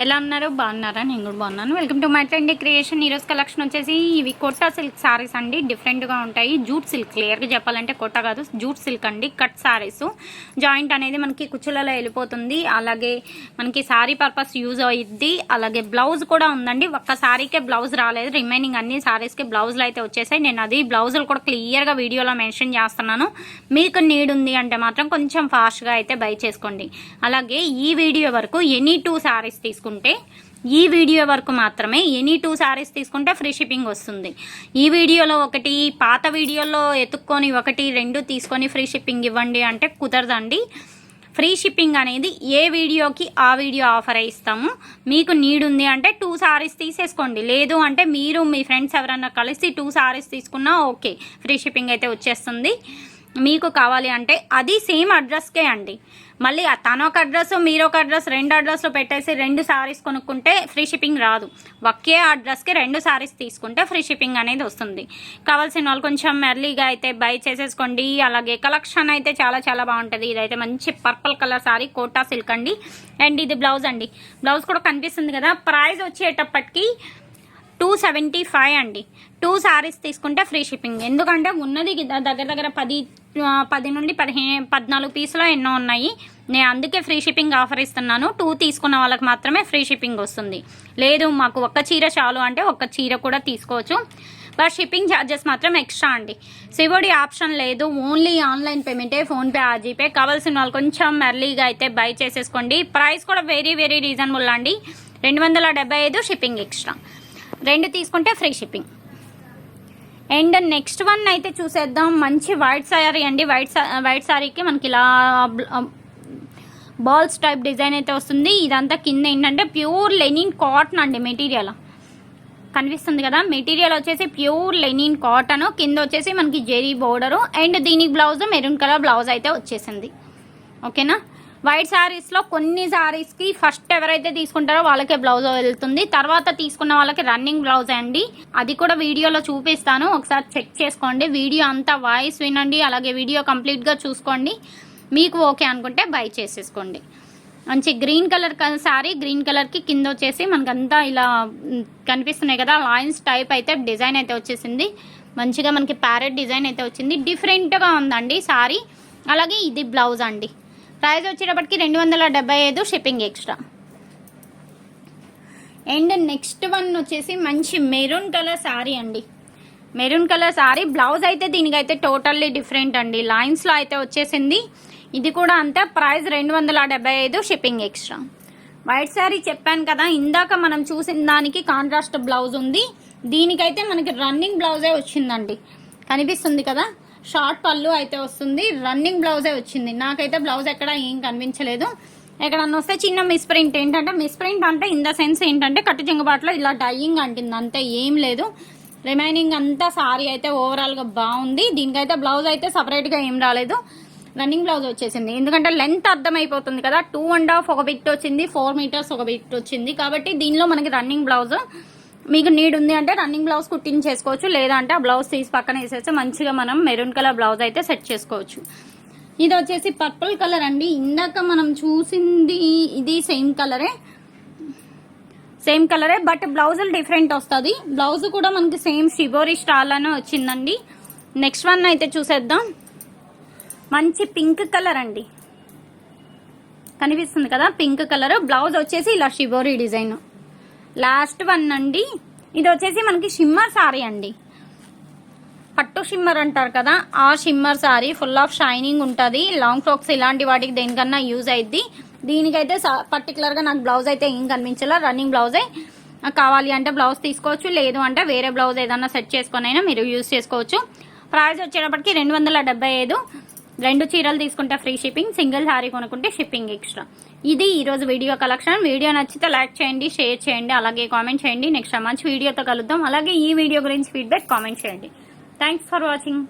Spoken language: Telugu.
ఎలా ఉన్నారు? బాగున్నారా? నేను కూడా బాగున్నాను. Welcome to my trend creation ఈరోజు కలెక్షన్ వచ్చేసి ఇవి కొట్టా సిల్క్ సారీస్ అండి. డిఫరెంట్గా ఉంటాయి. జూట్ సిల్క్ క్లియర్గా చెప్పాలంటే కొట్ట కాదు. జూట్ సిల్క్ అండి. కట్ సారీస్ జాయింట్ అనేది మనకి కుచ్చులలో వెళ్ళిపోతుంది. అలాగే మనకి సారీ పర్పస్ యూజ్ అయ్యిద్ది అలాగే బ్లౌజ్ కూడా ఉందండి. ఒక్క సారీకే బ్లౌజ్ రాలేదు. రిమైనింగ్ అన్ని సారీస్కి బ్లౌజులు అయితే వచ్చేసాయి. నేను అది బ్లౌజులు కూడా క్లియర్గా వీడియోలో మెన్షన్ చేస్తున్నాను. మీకు నీడ్ ఉంది అంటే మాత్రం కొంచెం ఫాస్ట్గా అయితే బై చేసుకోండి. అలాగే ఈ వీడియో వరకు ఎనీ టూ సారీస్ తీసుకుంటే ఈ వీడియో వరకు మాత్రమే ఎనీ టూ శారీస్ తీసుకుంటే ఫ్రీ షిప్పింగ్ వస్తుంది. ఈ వీడియోలో ఒకటి పాత వీడియోలో ఎత్తుక్కొని ఒకటి రెండు తీసుకొని ఫ్రీ షిప్పింగ్ ఇవ్వండి అంటే కుదరదండి. ఫ్రీ షిప్పింగ్ అనేది ఏ వీడియోకి ఆ వీడియో ఆఫర్ ఇస్తాము. మీకు నీడ్ ఉంది అంటే టూ సారీస్ తీసేసుకోండి. లేదు అంటే మీరు మీ ఫ్రెండ్స్ ఎవరన్నా కలిసి టూ సారీస్ తీసుకున్నా ఓకే ఫ్రీ షిప్పింగ్ అయితే వచ్చేస్తుంది. మీకు కావాలి అంటే అది సేమ్ అడ్రస్కే అండి. మళ్ళీ తను ఒక అడ్రస్ మీరు ఒక అడ్రస్ రెండు అడ్రస్లో పెట్టేసి రెండు శారీస్ కొనుక్కుంటే ఫ్రీ షిప్పింగ్ రాదు. ఒకే అడ్రస్కి రెండు శారీస్ తీసుకుంటే ఫ్రీ షిప్పింగ్ అనేది వస్తుంది. కావాల్సిన వాళ్ళు కొంచెం ఎర్లీగా అయితే బై చేసేసుకోండి. అలాగే కలెక్షన్ అయితే చాలా చాలా బాగుంటుంది. ఇదైతే మంచి purple colour sari Kota silk అండి. అండ్ ఇది బ్లౌజ్ అండి. బ్లౌజ్ కూడా కనిపిస్తుంది కదా. ప్రైస్ వచ్చేటప్పటికి టూ సెవెంటీ ఫైవ్ అండి. టూ సారీస్ తీసుకుంటే ఫ్రీ షిప్పింగ్. ఎందుకంటే ఉన్నది దగ్గర దగ్గర పది పది నుండి పదిహేను పద్నాలుగు పీసులో ఎన్నో ఉన్నాయి. నేను అందుకే ఫ్రీ షిప్పింగ్ ఆఫర్ ఇస్తున్నాను. టూ తీసుకున్న వాళ్ళకి మాత్రమే ఫ్రీ షిప్పింగ్ వస్తుంది. లేదు మాకు ఒక్క చీర చాలు అంటే ఒక్క చీర కూడా తీసుకోవచ్చు. బట్ షిప్పింగ్ ఛార్జెస్ మాత్రం ఎక్స్ట్రా అండి. సివోడి ఆప్షన్ లేదు. ఓన్లీ ఆన్లైన్ పేమెంటే ఫోన్పే జీపే. కావాల్సిన వాళ్ళు కొంచెం ఎర్లీగా అయితే బై చేసేసుకోండి. ప్రైస్ కూడా వెరీ వెరీ రీజనబుల్ అండి. రెండు వందల డెబ్బై ఐదు షిప్పింగ్ ఎక్స్ట్రా. రెండు తీసుకుంటే free shipping. And next one అయితే చూసేద్దాం. మంచి వైట్ సారీ అండి. వైట్ వైట్ సారీకి మనకి ఇలా బాల్స్ టైప్ డిజైన్ అయితే వస్తుంది. ఇదంతా కింద ఏంటంటే ప్యూర్ లెనిన్ కాటన్ అండి మెటీరియల్. కనిపిస్తుంది కదా? మెటీరియల్ వచ్చేసి ప్యూర్ లెనిన్ కాటన్. కింద వచ్చేసి మనకి జెరీ బోర్డరు. అండ్ దీనికి బ్లౌజ్ మెరూన్ కలర్ బ్లౌజ్ అయితే వచ్చేసింది. ఓకేనా? వైట్ శారీస్లో కొన్ని శారీస్కి ఫస్ట్ ఎవరైతే తీసుకుంటారో వాళ్ళకే బ్లౌజ్ వెళ్తుంది. తర్వాత తీసుకున్న వాళ్ళకి రన్నింగ్ బ్లౌజ్ అండి. అది కూడా వీడియోలో చూపిస్తాను. ఒకసారి చెక్ చేసుకోండి. వీడియో అంతా వాయిస్ వినండి. అలాగే వీడియో కంప్లీట్గా చూసుకోండి. మీకు ఓకే అనుకుంటే బై చేసేసుకోండి. మంచి గ్రీన్ కలర్ శారీ గ్రీన్ కలర్కి కింద వచ్చేసి మనకంతా ఇలా కనిపిస్తున్నాయి కదా. లైన్స్ టైప్ అయితే డిజైన్ అయితే వచ్చేసింది. మంచిగా మనకి ప్యారెట్ డిజైన్ అయితే వచ్చింది. డిఫరెంట్గా ఉందండి శారీ అలాగే ఇది బ్లౌజ్ అండి. ప్రైస్ వచ్చేటప్పటికి రెండు వందల డెబ్బై ఐదు shipping extra. And next one వచ్చేసి మంచి మెరూన్ కలర్ శారీ అండి. మెరూన్ కలర్ శారీ బ్లౌజ్ అయితే దీనికైతే టోటల్లీ డిఫరెంట్ అండి. లైన్స్లో అయితే వచ్చేసింది. ఇది కూడా అంతే ప్రైస్ రెండు వందల డెబ్బై ఐదు షిప్పింగ్ ఎక్స్ట్రా. వైట్ శారీ చెప్పాను కదా ఇందాక మనం చూసిన దానికి కాంట్రాస్ట్ బ్లౌజ్ ఉంది. దీనికైతే మనకి రన్నింగ్ బ్లౌజే వచ్చిందండి. కనిపిస్తుంది కదా? షార్ట్ పళ్ళు అయితే వస్తుంది. రన్నింగ్ బ్లౌజే వచ్చింది. నాకైతే బ్లౌజ్ ఎక్కడ ఏం కనిపించలేదు. ఎక్కడన్నా వస్తే చిన్న మిస్ప్రింట్ ఏంటంటే మిస్ప్రింట్ అంటే ఇన్ ద సెన్స్ ఏంటంటే కట్టు చెంగుబాటులో ఇలా డైయింగ్ అంటుంది. అంతే ఏం లేదు. రిమైనింగ్ అంతా సారీ అయితే ఓవరాల్గా బాగుంది. దీనికైతే బ్లౌజ్ అయితే సపరేట్గా ఏం రాలేదు. రన్నింగ్ బ్లౌజ్ వచ్చేసింది. ఎందుకంటే లెంత్ అర్థమైపోతుంది కదా. టూ అండ్ హాఫ్ ఒక బిట్ వచ్చింది. ఫోర్ మీటర్స్ ఒక బిట్ వచ్చింది. కాబట్టి దీనిలో మనకి రన్నింగ్ బ్లౌజ్ మీకు నీడ్ ఉంది అంటే రన్నింగ్ బ్లౌజ్ కుట్టించేసుకోవచ్చు లేదంటే ఆ బ్లౌజ్ తీసి పక్కన వేసేస్తే మంచిగా మనం మెరూన్ కలర్ బ్లౌజ్ అయితే సెట్ చేసుకోవచ్చు. ఇది వచ్చేసి పర్పుల్ కలర్ అండి. ఇందాక మనం చూసింది ఇది సేమ్ కలరే సేమ్ కలరే బట్ బ్లౌజులు డిఫరెంట్ వస్తుంది. బ్లౌజ్ కూడా మనకి సేమ్ షిబోరి స్టాల్ అనే వచ్చిందండి. నెక్స్ట్ వన్ అయితే చూసేద్దాం. మంచి పింక్ కలర్ అండి. కనిపిస్తుంది కదా పింక్ కలర్ బ్లౌజ్ వచ్చేసి ఇలా షిబోరి డిజైన్ లాస్ట్ వన్ అండి. ఇది వచ్చేసి మనకి షిమ్మర్ సారీ అండి. పట్టు షిమ్మర్ అంటారు కదా ఆ shimmer sari full of shining ఉంటుంది. లాంగ్ ఫ్రాక్స్ ఇలాంటి వాటికి దేనికన్నా యూజ్ అయింది దీనికైతే పర్టికులర్గా నాకు బ్లౌజ్ అయితే ఏం కనిపించలే. రన్నింగ్ బ్లౌజే. కావాలి అంటే బ్లౌజ్ తీసుకోవచ్చు లేదు అంటే వేరే బ్లౌజ్ ఏదన్నా సెట్ చేసుకొని అయినా మీరు యూజ్ చేసుకోవచ్చు. ప్రైస్ వచ్చేటప్పటికి రెండు వందల డెబ్బై ఐదు. రెండు చీరలు తీసుకుంటే ఫ్రీ షిప్పింగ్ సింగిల్ శారీ కొనుక్కుంటే షిప్పింగ్ ఎక్స్ట్రా. ఇది ఈరోజు వీడియో కలెక్షన్. వీడియో నచ్చితే లైక్ చేయండి షేర్ చేయండి అలాగే కామెంట్ చేయండి. నెక్స్ట్ మంచి వీడియోతో కలుద్దాం. అలాగే ఈ వీడియో గురించి ఫీడ్బ్యాక్ కామెంట్ చేయండి. Thanks for watching